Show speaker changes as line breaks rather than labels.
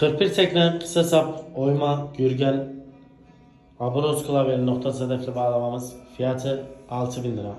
41 tekne kısa sap oyma gürgel abonos klavyeli noktası hedefli bağlamamız fiyatı 6000 lira.